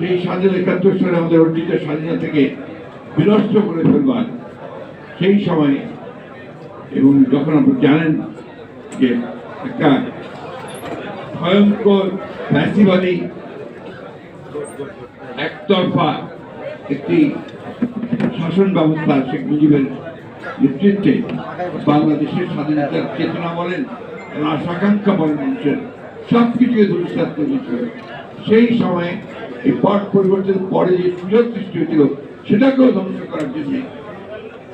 সেই স্বাধীন একাত্তর সালে আমাদের অর্জিত স্বাধীনতা থেকে বিনষ্ট করে ফেলবার সেই সময় এবং যখন আপনি জানেন যে একটা ভয়ঙ্কর ফ্যাসিবাদী একতরফা একটি শাসন ব্যবস্থা শেখ মুজিবের নেতৃত্বে বাংলাদেশের স্বাধীনতার চেতনা বলেন আশাকাঙ্ক্ষা বলেন মানুষের সব কিছুকে দুরুস্তার করেছিল সেই সময় এই পট পরিবর্তনের পরে যে সুযোগ সৃষ্টি হয়েছিল, সেটাকেও ধ্বংস করার জন্য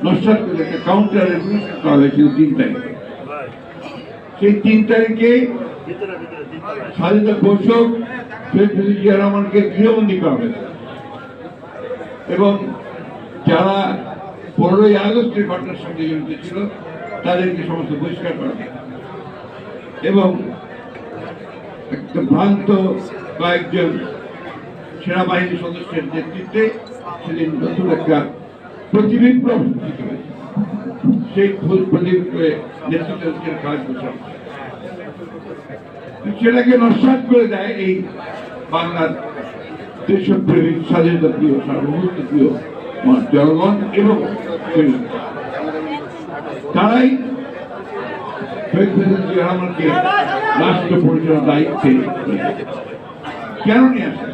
নস্বাত করে একটা কাউন্টার রেভলিউশন করা হয়েছিল তিন তারিখে সেই তিন তারিখে স্বাধীনতা ঘোষক প্রেসিডেন্ট জিয়া রহমানকে গৃহবন্দী করা হয়েছে এবং যারা পনেরোই আগস্টের ঘটনার সঙ্গে জড়িত ছিল, তাদেরকে সমস্ত বহিষ্কার করা। এবং একটা ভ্রান্ত কয়েকজন সেনাবাহিনী সদস্যের নেতৃত্বে সেদিন নতুন একটা প্রতিবিপ্লব সেই ভুল প্রতিবিপ্লবে নেতৃত্ব দিচ্ছেন কাজ বসান সেটাকে নস্বাত করে দেয় এই বাংলার দেশপ্রেমিক স্বাধীনতা প্রিয় সার্বভৌমত্ব প্রিয় জনগণ এবং। তারাই রাষ্ট্র পরিচালনার দায়িত্বে। কেন নিয়ে আসেন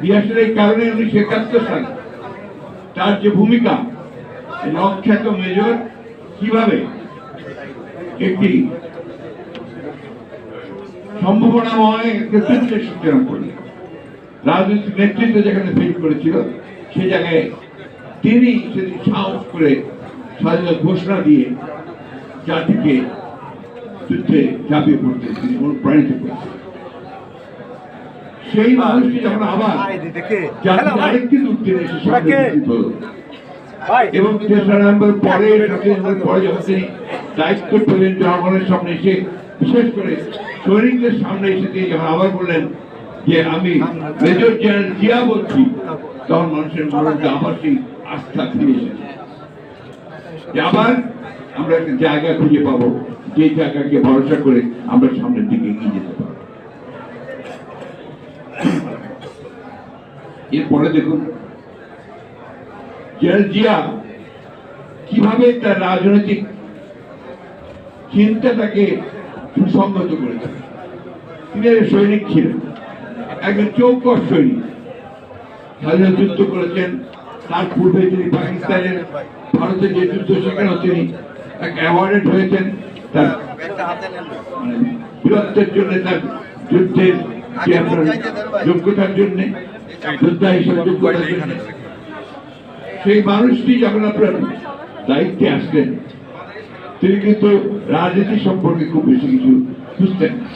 নিয়ে আসেন এই কারণে উনিশশো একাত্তর সালে তার যে ভূমিকা এই অখ্যাত মেজর কীভাবে একটি সম্ভাবনাময় নেতৃত্বের সূচনা করলেন? রাজনৈতিক নেতৃত্ব যেখানে ফেল করেছিল, সে জায়গায় তিনি সেদিন সাহস করে স্বাধীনতা ঘোষণা দিয়ে জাতিকে যুদ্ধে ঝাঁপিয়ে পড়তে তিনি অনুপ্রাণিত করেছেন সেই মানুষটি যখন আবার উপস্থিত হলো এবং তেসরা নভেম্বর পরে পরে যখন তিনি দায়িত্ব পেলেন জনগণের সামনে এসে বিশেষ করে সৈনিকদের সামনে এসে তিনি যখন আবার বললেন যে আমি মেজর জেনারেল জিয়া বলছি তখন মানুষের মনে আবার সেই আস্থা ফিরে এসেছে। আবার আমরা একটা জায়গা খুঁজে পাবো যে জায়গাকে ভরসা করে আমরা সামনের দিকে এগিয়ে যেতে পারব। এরপরে দেখুন জিয়া কীভাবে তার রাজনৈতিক চিন্তাটাকে সুসংগত করেছেন তিনি সৈনিক ছিলেন, একজন চৌকস সৈনিক। স্বাধীনতা যুদ্ধ করেছেন, তার পূর্বে তিনি পাকিস্তানের ভারতের যে যুদ্ধ সেখানেও তিনি এক অ্যাওয়ার্ডেড হয়েছেন, তার মানে বীরত্বের জন্য তার যুদ্ধের যোগ্যতার জন্য। যোদ্ধা হিসেবে যোগ্যতার সেই মানুষটি যখন আপনার দায়িত্বে আসলেন তিনি কিন্তু রাজনীতি সম্পর্কে খুব বেশি কিছু বুঝতেন না।